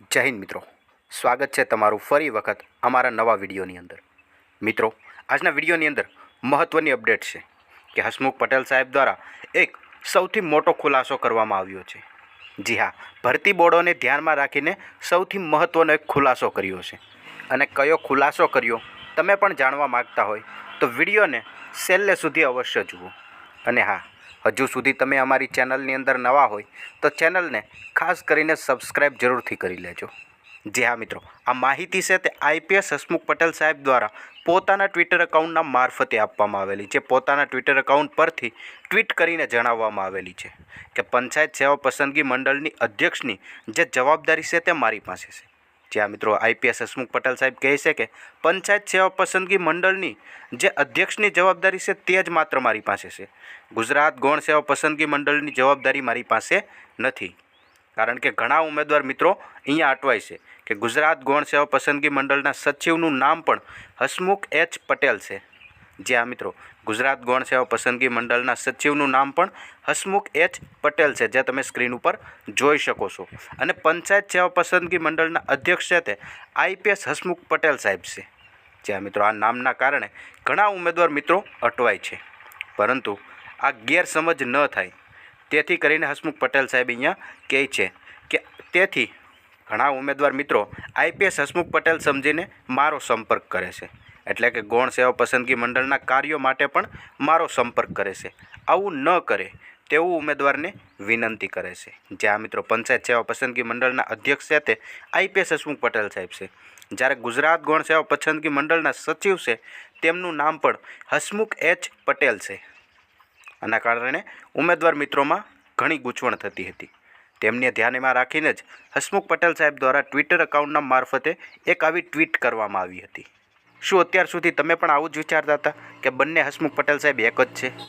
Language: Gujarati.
જય હિન્દ મિત્રો. સ્વાગત છે તમારું ફરી વખત અમારા નવા વિડીયોની અંદર. મિત્રો, આજના વિડીયોની અંદર મહત્ત્વની અપડેટ છે કે હસમુખ પટેલ સાહેબ દ્વારા એક સૌથી મોટો ખુલાસો કરવામાં આવ્યો છે. જી હા, ભરતી બોર્ડોને ધ્યાનમાં રાખીને સૌથી મહત્ત્વનો એક ખુલાસો કર્યો છે. અને કયો ખુલાસો કર્યો તમે પણ જાણવા માગતા હોય તો વિડીયોને છેલ્લે સુધી અવશ્ય જુઓ. અને હા હજુ સુધી તમે અમારી ચેનલની અંદર નવા હોય તો ચેનલને ખાસ કરીને સબસ્ક્રાઈબ જરૂરથી કરી લેજો. જી હા મિત્રો, આ માહિતી છે તે આઈપીએસ હસમુખ પટેલ સાહેબ દ્વારા પોતાના ટ્વિટર એકાઉન્ટના મારફતે આપવામાં આવેલી છે. પોતાના ટ્વિટર એકાઉન્ટ પરથી ટ્વીટ કરીને જણાવવામાં આવેલી છે કે પંચાયત સેવા પસંદગી મંડળની અધ્યક્ષની જે જવાબદારી છે તે મારી પાસે છે. જ્યાં મિત્રો આઈપીએસ હસમુખ પટેલ સાહેબ કહે છે કે પંચાયત સેવા પસંદગી મંડળની જે અધ્યક્ષની જવાબદારી છે તે જ માત્ર મારી પાસે છે. ગુજરાત ગૌણ સેવા પસંદગી મંડળની જવાબદારી મારી પાસે નથી. કારણ કે ઘણા ઉમેદવાર મિત્રો અહીંયા અટવાય છે કે ગુજરાત ગૌણ સેવા પસંદગી મંડળના સચિવનું નામ પણ હસમુખ એચ પટેલ છે. જ્યાં મિત્રો. ગુજરાત ગૌણ સેવા પસંદગી મંડળના સચિવનું નામ પણ હસમુખ એચ પટેલ છે, જે તમે સ્ક્રીન ઉપર જોઈ શકો છો. અને પંચાયત સેવા પસંદગી મંડળના અધ્યક્ષ છે તે આઈપીએસ હસમુખ પટેલ સાહેબ છે. જ્યાં મિત્રો, આ નામના કારણે ઘણા ઉમેદવાર મિત્રો અટવાય છે. પરંતુ આ ગેરસમજ ન થાય. તેથી કરીને હસમુખ પટેલ સાહેબ અહીંયા કહે છે કે તેથી ઘણા ઉમેદવાર મિત્રો આઈપીએસ હસમુખ પટેલ સમજીને મારો સંપર્ક કરે છે. એટલે કે ગૌણ સેવા પસંદગી મંડળના કાર્યો માટે પણ મારો સંપર્ક કરે છે. આવું ન કરે તેવું ઉમેદવારને વિનંતી કરે છે. જ્યાં મિત્રો પંચાયત સેવા પસંદગી મંડળના અધ્યક્ષ છે તે આઈપીએસ હસમુખ પટેલ સાહેબ છે. જ્યારે ગુજરાત ગૌણ સેવા પસંદગી મંડળના સચિવ છે તેમનું નામ પણ હસમુખ એચ પટેલ છે. આના કારણે ઉમેદવાર મિત્રોમાં ઘણી ગૂંચવણ થતી હતી. તેમને ધ્યાનમાં રાખીને જ હસમુખ પટેલ સાહેબ દ્વારા ટ્વિટર એકાઉન્ટના મારફતે એક આવી ટ્વીટ કરવામાં આવી હતી. શું અત્યાર સુધી તમે પણ આવું જ વિચારતા હતા કે બંને હસમુખ પટેલ સાહેબ એક જ છે?